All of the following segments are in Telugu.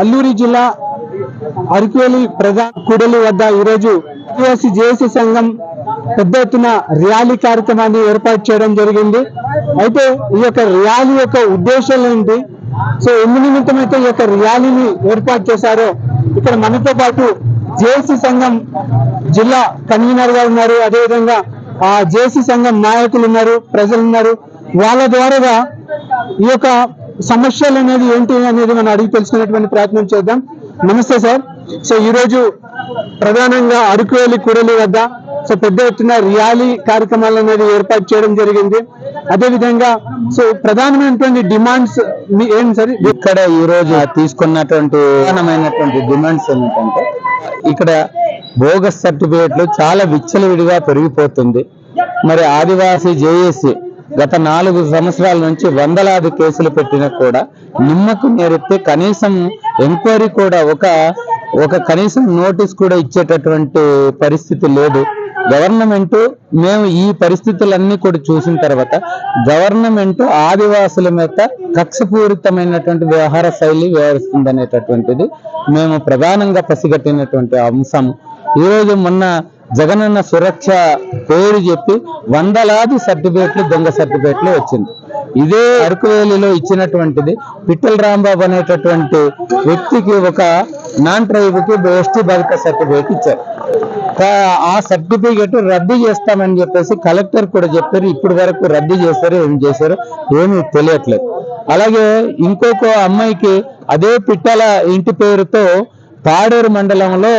అల్లూరి జిల్లా అరికేలి ప్రజా కూడలి వద్ద ఈరోజు ఆదివాసీ జేఏసీ సంఘం పెద్ద ఎత్తున ర్యాలీ కార్యక్రమాన్ని ఏర్పాటు చేయడం జరిగింది. అయితే ఈ యొక్క ర్యాలీ యొక్క ఉద్దేశం ఏంటి? సో ఎందు నిమిత్తం అయితే ఈ యొక్క ర్యాలీని ఏర్పాటు చేశారో ఇక్కడ మనతో పాటు జేఏసీ సంఘం జిల్లా కన్వీనర్గా ఉన్నారు. అదేవిధంగా ఆ జేసీ సంఘం నాయకులు ఉన్నారు ప్రజలు ఉన్నారు. వాళ్ళ ద్వారా ఈ యొక్క సమస్యలు అనేది ఏంటి అనేది మనం అడిగి తెలుసుకునేటువంటి ప్రయత్నం చేద్దాం. నమస్తే సార్. సో ఈ రోజు ప్రధానంగా అరకువేలి కూడలి వద్ద సో పెద్ద ఎత్తున ర్యాలీ కార్యక్రమాలు అనేది ఏర్పాటు చేయడం జరిగింది. అదే విధంగా సో ప్రధానమైనటువంటి డిమాండ్స్ ఏంటి ఏం సార్? ఇక్కడ ఈ రోజు తీసుకున్నటువంటి ప్రధానమైనటువంటి డిమాండ్స్ ఏమిటంటే ఇక్కడ బోగస్ సర్టిఫికేట్లు చాలా విచ్చలవిడిగా పెరిగిపోతుంది. మరి ఆదివాసీ జేఏసీ గత నాలుగు సంవత్సరాల నుంచి వందలాది కేసులు పెట్టినా కూడా నిమ్మకు నేరెత్తే కనీసం ఎంక్వైరీ కూడా ఒక ఒక కనీసం నోటీస్ కూడా ఇచ్చేటటువంటి పరిస్థితి లేదు. గవర్నమెంట్ మేము ఈ పరిస్థితులన్నీ కూడా చూసిన తర్వాత గవర్నమెంట్ ఆదివాసుల మీద కక్షపూరితమైనటువంటి వ్యవహార శైలి వ్యవహరిస్తుంది అనేటటువంటిది మేము ప్రధానంగా పసిగట్టినటువంటి అంశం ఈ రోజు మొన్న జగనన్న సురక్ష పేరు చెప్పి వందలాది సర్టిఫికేట్లు దొంగ సర్టిఫికేట్లు వచ్చింది. ఇదే అరకువేలిలో ఇచ్చినటువంటిది పిట్టల రాంబాబు అనేటటువంటి వ్యక్తికి ఒక నాన్ ట్రైబ్కి ఎస్టీ బాలిక సర్టిఫికేట్ ఇచ్చారు. ఆ సర్టిఫికేట్ రద్దు చేస్తామని చెప్పేసి కలెక్టర్ కూడా చెప్పారు ఇప్పటి వరకు రద్దు చేశారు ఏం చేశారు ఏమీ తెలియట్లేదు. అలాగే ఇంకొక అమ్మాయికి అదే పిట్టల ఇంటి పేరుతో పాడేరు మండలంలో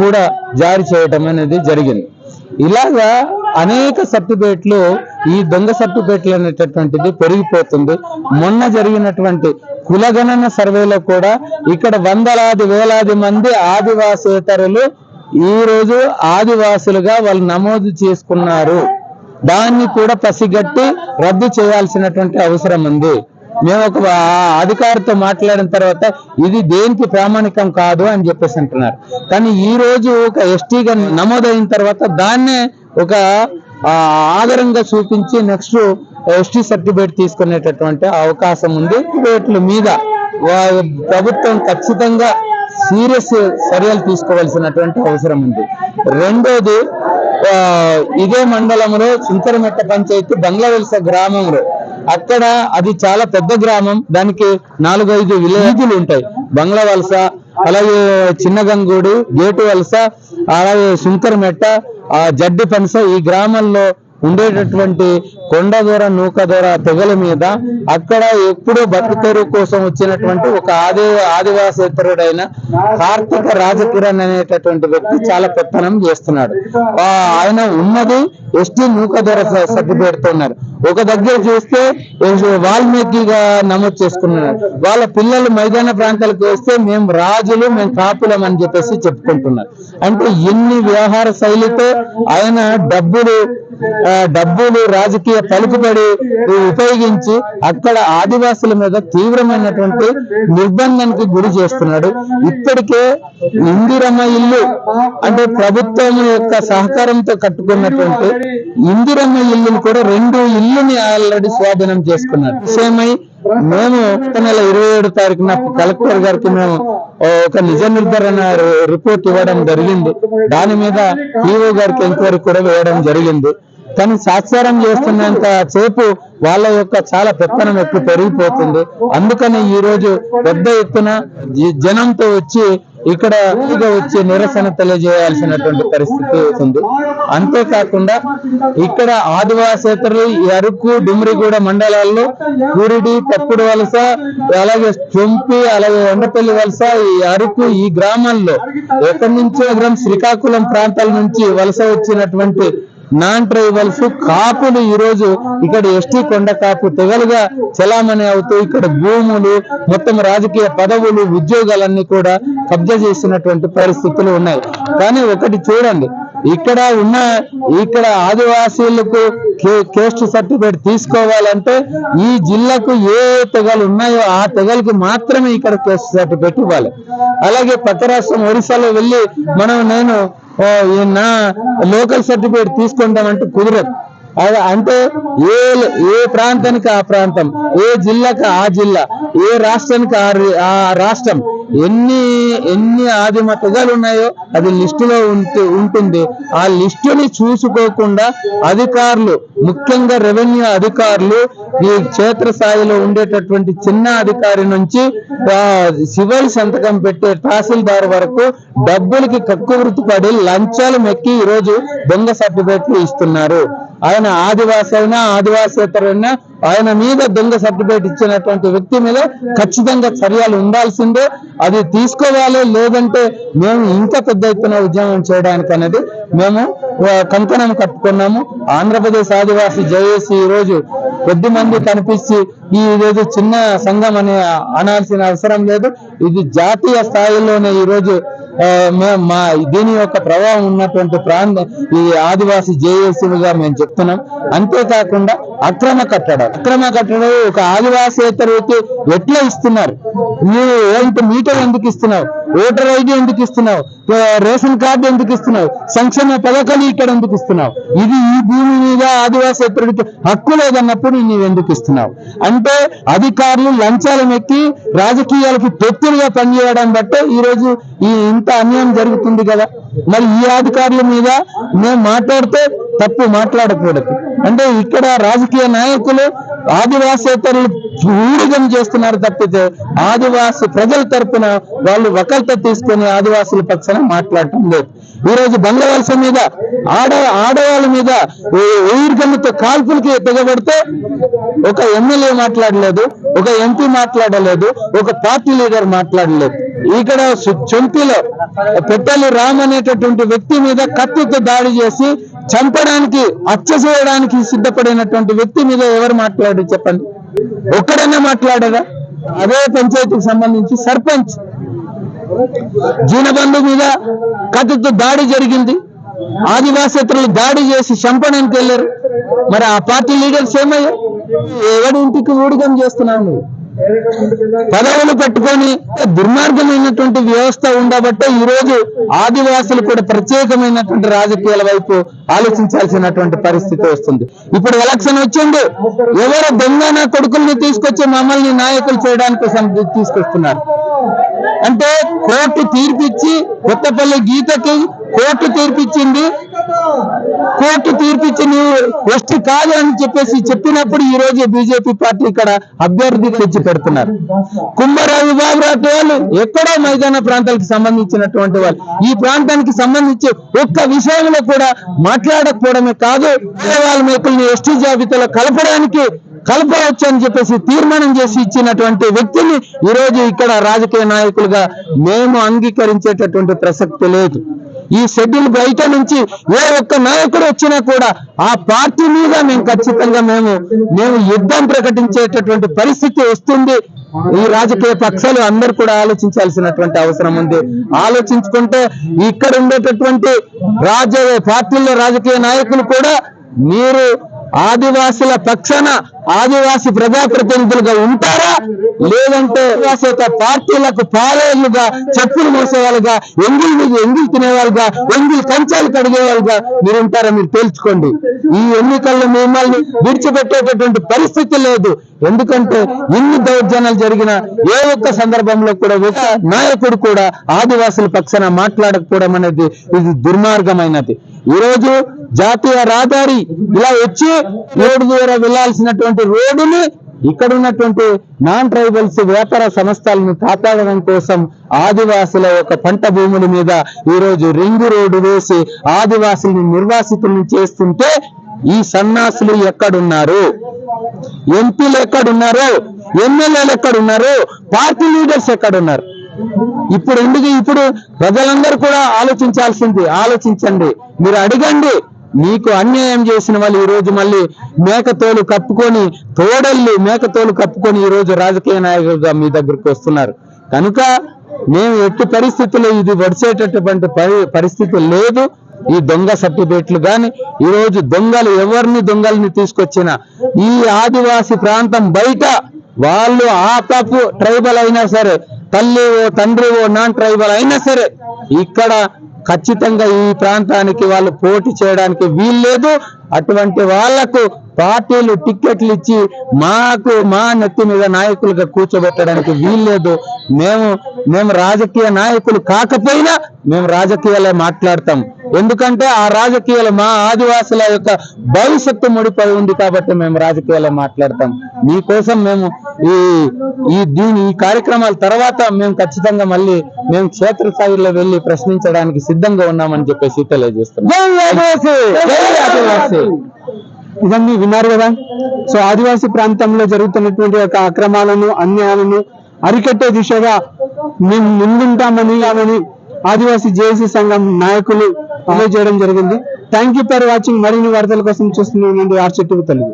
కూడా జారీ చేయటం అనేది జరిగింది. ఇలాగా అనేక సర్టిఫికేట్లు ఈ దొంగ సర్టిఫికేట్లు అనేటటువంటిది పెరిగిపోతుంది. మొన్న జరిగినటువంటి కులగణన సర్వేలో కూడా ఇక్కడ వందలాది వేలాది మంది ఆదివాసేతరులు ఈ రోజు ఆదివాసులుగా వాళ్ళు నమోదు చేసుకున్నారు. దాన్ని కూడా పసిగట్టి రద్దు చేయాల్సినటువంటి అవసరం ఉంది. మేము ఒక అధికారితో మాట్లాడిన తర్వాత ఇది దేనికి ప్రామాణికం కాదు అని చెప్పేసి అంటున్నారు. కానీ ఈ రోజు ఒక ఎస్టీగా నమోదైన తర్వాత దాన్నే ఒక ఆధారంగా చూపించి నెక్స్ట్ ఎస్టీ సర్టిఫికేట్ తీసుకునేటటువంటి అవకాశం ఉంది. సర్టిఫికేట్ల మీద ప్రభుత్వం ఖచ్చితంగా సీరియస్ చర్యలు తీసుకోవాల్సినటువంటి అవసరం ఉంది. రెండోది ఇదే మండలంలో చింతరమెట్ట పంచాయతీ బంగ్లావెల్స గ్రామంలో. అక్కడ అది చాలా పెద్ద గ్రామం. దానికి నాలుగైదు విలేజ్లు ఉంటాయి. బంగ్లా వలస అలాగే చిన్నగంగూడు గేటు వలస అలాగే శంకరమెట్ట ఆ జడ్డి పనస ఈ గ్రామంలో ఉండేటటువంటి కొండ దూర నూక దూర తెగల మీద అక్కడ ఎప్పుడూ బతుకుతెరు కోసం వచ్చినటువంటి ఒక ఆది ఆదివాసేతరుడైన కార్తీక రాజకిరణ్ అనేటటువంటి వ్యక్తి చాలా పెత్తనం చేస్తున్నాడు. ఆ, ఆయన ఉన్నది ఎస్టీ నూక దూర సర్టిఫికేట్ ఉన్నారు ఒక దగ్గర చూస్తే వాల్మీకిగా నమోదు చేసుకున్నారు. వాళ్ళ పిల్లలు మైదాన ప్రాంతాలకు వస్తే మేము రాజులు మేము కాపులం అని చెప్పేసి చెప్పుకుంటున్నారు. అంటే ఎన్ని వ్యవహార శైలితో ఆయన డబ్బులు ఆ, డబ్బులు రాజకీయ పలుకుబడి ఉపయోగించి అక్కడ ఆదివాసుల మీద తీవ్రమైనటువంటి నిర్బంధానికి గురి చేస్తున్నాడు. ఇప్పటికే ఇందిరమ్మ ఇల్లు అంటే ప్రభుత్వం యొక్క సహకారంతో కట్టుకున్నటువంటి ఇందిరమ్మ ఇల్లు కూడా రెండు ఇల్లుని ఆల్రెడీ స్వాధీనం చేసుకున్నారు. విషయమై మేము గత నెల ఇరవై ఏడు తారీఖున కలెక్టర్ గారికి మేము ఒక నిజ నిర్ధారణ రిపోర్ట్ ఇవ్వడం జరిగింది. దాని మీద ఈఓ గారికి ఎంక్వైరీ కూడా వేయడం జరిగింది. కానీ సాక్షారం చేస్తున్నంత సేపు వాళ్ళ యొక్క చాలా పెత్తనం ఎక్కువ పెరిగిపోతుంది. అందుకని ఈ రోజు పెద్ద ఎత్తున జనంతో వచ్చి ఇక్కడ వచ్చి నిరసన తెలియజేయాల్సినటువంటి పరిస్థితి ఉంది. అంతేకాకుండా ఇక్కడ ఆదివాసేతరులు ఈ అరకు డుమ్రిగూడ మండలాల్లో గురిడి తప్పుడు వలస అలాగే చొంపి అలాగే ఎండపల్లి వలస ఈ అరకు ఈ గ్రామాల్లో ఎక్కడి నుంచో గ్రామం శ్రీకాకుళం ప్రాంతాల నుంచి వలస వచ్చినటువంటి నాన్ ట్రైబల్స్ కాపులు ఈరోజు ఇక్కడ ఎస్టీ కొండ కాపు తెగలుగా చలామణి అవుతూ ఇక్కడ భూములు మొత్తం రాజకీయ పదవులు ఉద్యోగాలన్నీ కూడా కబ్జా చేసినటువంటి పరిస్థితులు ఉన్నాయి. కానీ ఒకటి చూడండి ఇక్కడ ఉన్న ఇక్కడ ఆదివాసీలకు కేస్ట్ సర్టిఫికేట్ తీసుకోవాలంటే ఈ జిల్లాకు ఏ తెగలు ఉన్నాయో ఆ తెగలకి మాత్రమే ఇక్కడ కేస్ట్ సర్టిఫికేట్ ఇవ్వాలి. అలాగే పక్క రాష్ట్రం ఒరిస్సాలో వెళ్ళి మనం నేను నా లోకల్ సర్టిఫికేట్ తీసుకుంటామంటే కుదరదు. అంటే ఏ ఏ ప్రాంతానికి ఆ ప్రాంతం? ఏ జిల్లాకి ఆ జిల్లా? ఏ రాష్ట్రానికి ఆ రాష్ట్రం? ఎన్ని ఎన్ని ఆదిమ తెగలు ఉన్నాయో అది లిస్టులో ఉంటు ఉంటుంది. ఆ లిస్టుని చూసుకోకుండా అధికారులు ముఖ్యంగా రెవెన్యూ అధికారులు ఈ క్షేత్రస్థాయిలో ఉండేటటువంటి చిన్న అధికారి నుంచి ఆ, సివిల్ సంతకం పెట్టే తహసీల్దార్ వరకు డబ్బులకి కక్కువృత్తి పడి లంచాలు మెక్కి ఈరోజు రోజు దొంగ సర్టిఫికెట్లు ఇస్తున్నారు. ఆయన ఆదివాసి అయినా ఆదివాసేతరైనా ఆయన మీద దొంగ సర్టిఫికేట్ ఇచ్చినటువంటి వ్యక్తి మీద ఖచ్చితంగా చర్యలు ఉండాల్సిందే. అది తీసుకోవాలి లేదంటే మేము ఇంకా పెద్ద ఎత్తున ఉద్యమం చేయడానికి అనేది మేము కంకణం కట్టుకున్నాము. ఆంధ్రప్రదేశ్ ఆదివాసి జేఏసీ ఈ రోజు కొద్ది మంది కనిపించి ఈ రోజు చిన్న సంఘం అని అనాల్సిన అవసరం లేదు. ఇది జాతీయ స్థాయిలోనే ఈ రోజు మా దీని యొక్క ప్రభావం ఉన్నటువంటి ప్రాంతం ఈ ఆదివాసి జేఏసీలుగా మేము చెప్తున్నాం. అంతేకాకుండా అక్రమ కట్టడం అక్రమ కట్టడం ఒక ఆదివాసేతరుకి ఎట్లా ఇస్తున్నారు? నువ్వు ఏంటి మీటర్ ఎందుకు ఇస్తున్నావు? ఓటర్ ఐడి ఎందుకు ఇస్తున్నావు? రేషన్ కార్డు ఎందుకు ఇస్తున్నావు? సంక్షేమ పథకాలు ఇక్కడ ఎందుకు ఇస్తున్నావు? ఇది ఈ భూమి మీద ఆదివాసేతరుడికి హక్కు లేదన్నప్పుడు నువ్వు ఎందుకు ఇస్తున్నావు? అంటే అధికారులు లంచాలు ఎక్కి రాజకీయాలకి తొత్తులుగా పనిచేయడం బట్టే ఈ రోజు ఈ ఇంత అన్యాయం జరుగుతుంది కదా? మరి ఈ అధికారుల మీద మేము మాట్లాడితే తప్పు మాట్లాడకూడదు. అంటే ఇక్కడ రాజకీయ నాయకులు ఆదివాసేతరులు ఊడిగం చేస్తున్నారు తప్పితే ఆదివాసి ప్రజల తరపున వాళ్ళు వకల్త తీసుకొని ఆదివాసుల పక్షాన మాట్లాడటం లేదు. ఈ రోజు బంగ్లవలస మీద ఆడ ఆడవాళ్ళ మీద ఊరిగమ్మతో కాల్పులకి తెగబడితే ఒక ఎమ్మెల్యే మాట్లాడలేదు ఒక ఎంపీ మాట్లాడలేదు ఒక పార్టీ లీడర్ మాట్లాడలేదు. ఇక్కడ చొంతిలో చొంపిలో పెట్టెలు రామ్ అనేటటువంటి వ్యక్తి మీద కత్తితో దాడి చేసి చంపడానికి హత్య చేయడానికి సిద్ధపడినటువంటి వ్యక్తి మీద ఎవరు మాట్లాడారు చెప్పండి. ఒక్కడన్నా మాట్లాడారా? అదే పంచాయతీకి సంబంధించి సర్పంచ్. జీనబంధు మీద కత్తితో దాడి జరిగింది. ఆదివాసేతరులు దాడి చేసి చంపడానికి వెళ్ళారు. మరి ఆ పార్టీ లీడర్స్ ఏమయ్యా ఎవడింటికి ఊడిగం చేస్తున్నావు నువ్వు? పదవులు పెట్టుకొని దుర్మార్గమైనటువంటి వ్యవస్థ ఉండబట్టే ఈ రోజు ఆదివాసులు కూడా ప్రత్యేకమైనటువంటి రాజకీయాల వైపు ఆలోచించాల్సినటువంటి పరిస్థితి వస్తుంది. ఇప్పుడు ఎలక్షన్ వచ్చింది. ఎవరు దొంగన కొడుకుల్ని తీసుకొచ్చి మమ్మల్ని నాయకులు చేయడానికి తీసుకొస్తున్నారు? అంటే కోర్టు తీర్పిచ్చి కొత్తపల్లి గీతకి కోర్టు తీర్పిచ్చింది. కోర్టు తీర్పిచ్చి నీవు ఎస్టీ కాదు అని చెప్పేసి చెప్పినప్పుడు ఈ రోజు బీజేపీ పార్టీ ఇక్కడ అభ్యర్థి తెచ్చి పెడుతున్నారు. కుంభరాజు బాబురాటు వాళ్ళు ఎక్కడో మైదాన ప్రాంతాలకు సంబంధించినటువంటి వాళ్ళు. ఈ ప్రాంతానికి సంబంధించి ఒక్క విషయంలో కూడా మాట్లాడకపోవడమే కాదు వాళ్ళ మేకుల్ని ఎస్టీ జాబితాలో కలపడానికి కలపవచ్చు అని చెప్పేసి తీర్మానం చేసి ఇచ్చినటువంటి వ్యక్తిని ఈ ఇక్కడ రాజకీయ నాయకులుగా మేము అంగీకరించేటటువంటి ప్రసక్తి లేదు. ఈ షెడ్యూల్ బయట నుంచి ఏ ఒక్క నాయకుడు వచ్చినా కూడా ఆ పార్టీ మీద మేము ఖచ్చితంగా మేము మేము యుద్ధం ప్రకటించేటటువంటి పరిస్థితి వస్తుంది. ఈ రాజకీయ పక్షాలు అందరు కూడా ఆలోచించాల్సినటువంటి అవసరం ఉంది. ఆలోచించుకుంటే ఇక్కడ ఉండేటటువంటి రాజ పార్టీల్లో రాజకీయ నాయకులు కూడా మీరు ఆదివాసుల పక్షాన ఆదివాసి ప్రజాప్రతినిధులుగా ఉంటారా? లేదంటే పార్టీలకు పాలేళ్ళుగా చెప్పులు మోసేవాళ్ళుగా ఎంగిల్ మీద ఎంగిల్ తినేవాళ్ళుగా ఎంగిల్ కంచాలు కడిగేవాళ్ళుగా మీరు ఉంటారా? మీరు తేల్చుకోండి. ఈ ఎన్నికల్లో మిమ్మల్ని విడిచిపెట్టేటటువంటి పరిస్థితి లేదు. ఎందుకంటే ఇన్ని దౌర్జన్యాలు జరిగిన ఏ ఒక్క సందర్భంలో కూడా ఒక నాయకుడు కూడా ఆదివాసుల పక్షాన మాట్లాడకపోవడం అనేది ఇది దుర్మార్గమైనది. ఈ రోజు జాతీయ రహదారి ఇలా వచ్చి రోడ్డు ద్వారా వెళ్ళాల్సినటువంటి రోడ్డుని ఇక్కడ ఉన్నటువంటి నాన్ ట్రైబల్స్ వ్యాపార సంస్థలను కాపాడడం కోసం ఆదివాసుల యొక్క పంట భూముల మీద ఈ రోజు రింగు రోడ్డు వేసి ఆదివాసుల్ని నిర్వాసితులను చేస్తుంటే ఈ సన్నాసులు ఎక్కడున్నారు? ఎంపీలు ఎక్కడున్నారు? ఎమ్మెల్యేలు ఎక్కడున్నారు? పార్టీ లీడర్స్ ఎక్కడున్నారు? ఇప్పుడు ఎందుకు ఇప్పుడు ప్రజలందరూ కూడా ఆలోచించాల్సింది ఆలోచించండి. మీరు అడగండి. మీకు అన్యాయం చేసిన వాళ్ళు ఈరోజు మళ్ళీ మేకతోలు కప్పుకొని తోడల్లు మేకతోలు కప్పుకొని ఈ రోజు రాజకీయ నాయకులుగా మీ దగ్గరికి వస్తున్నారు. కనుక మేము ఎట్టి పరిస్థితుల్లో ఇది వడిసేటటువంటి పరి- పరిస్థితి లేదు. ఈ దొంగ సర్టిఫికేట్లు కానీ ఈ రోజు దొంగలు ఎవరిని దొంగల్ని తీసుకొచ్చినా ఈ ఆదివాసి ప్రాంతం బయట వాళ్ళు ఆ ట్రైబల్ అయినా సరే తల్లి ఓ తండ్రి ఓ నాన్ ట్రైబల్ అయినా సరే ఇక్కడ ఖచ్చితంగా ఈ ప్రాంతానికి వాళ్ళు పోటీ చేయడానికి వీల్లేదు. అటువంటి వాళ్ళకు పార్టీలు టిక్కెట్లు ఇచ్చి మాకు మా నెత్తి మీద నాయకులుగా కూర్చోబెట్టడానికి వీల్లేదు. మేము మేము రాజకీయ నాయకులు కాకపోయినా మేము రాజకీయాలే మాట్లాడతాం. ఎందుకంటే ఆ రాజకీయాలు మా ఆదివాసుల యొక్క భవిష్యత్తు ముడిపడి ఉంది కాబట్టి మేము రాజకీయాలే మాట్లాడతాం. మీకోసం మేము ఈ ఈ దీని ఈ కార్యక్రమాల తర్వాత మేము ఖచ్చితంగా మళ్ళీ మేము క్షేత్రస్థాయిలో వెళ్ళి ప్రశ్నించడానికి సిద్ధంగా ఉన్నామని చెప్పేసి తెలియజేస్తున్నాం. ఇవన్నీ విన్నారు కదా? సో ఆదివాసీ ప్రాంతంలో జరుగుతున్నటువంటి యొక్క అక్రమాలను అన్యాయాలను అరికట్టే దిశగా మేము ముందుంటామని అని ఆదివాసీ జేఏసీ సంఘం నాయకులు తెలియజేయడం జరిగింది. థ్యాంక్ యూ ఫర్ వాచింగ్ మరిన్ని వార్తల కోసం చూస్తున్నాం ఆర్చెట్టు తెలుగు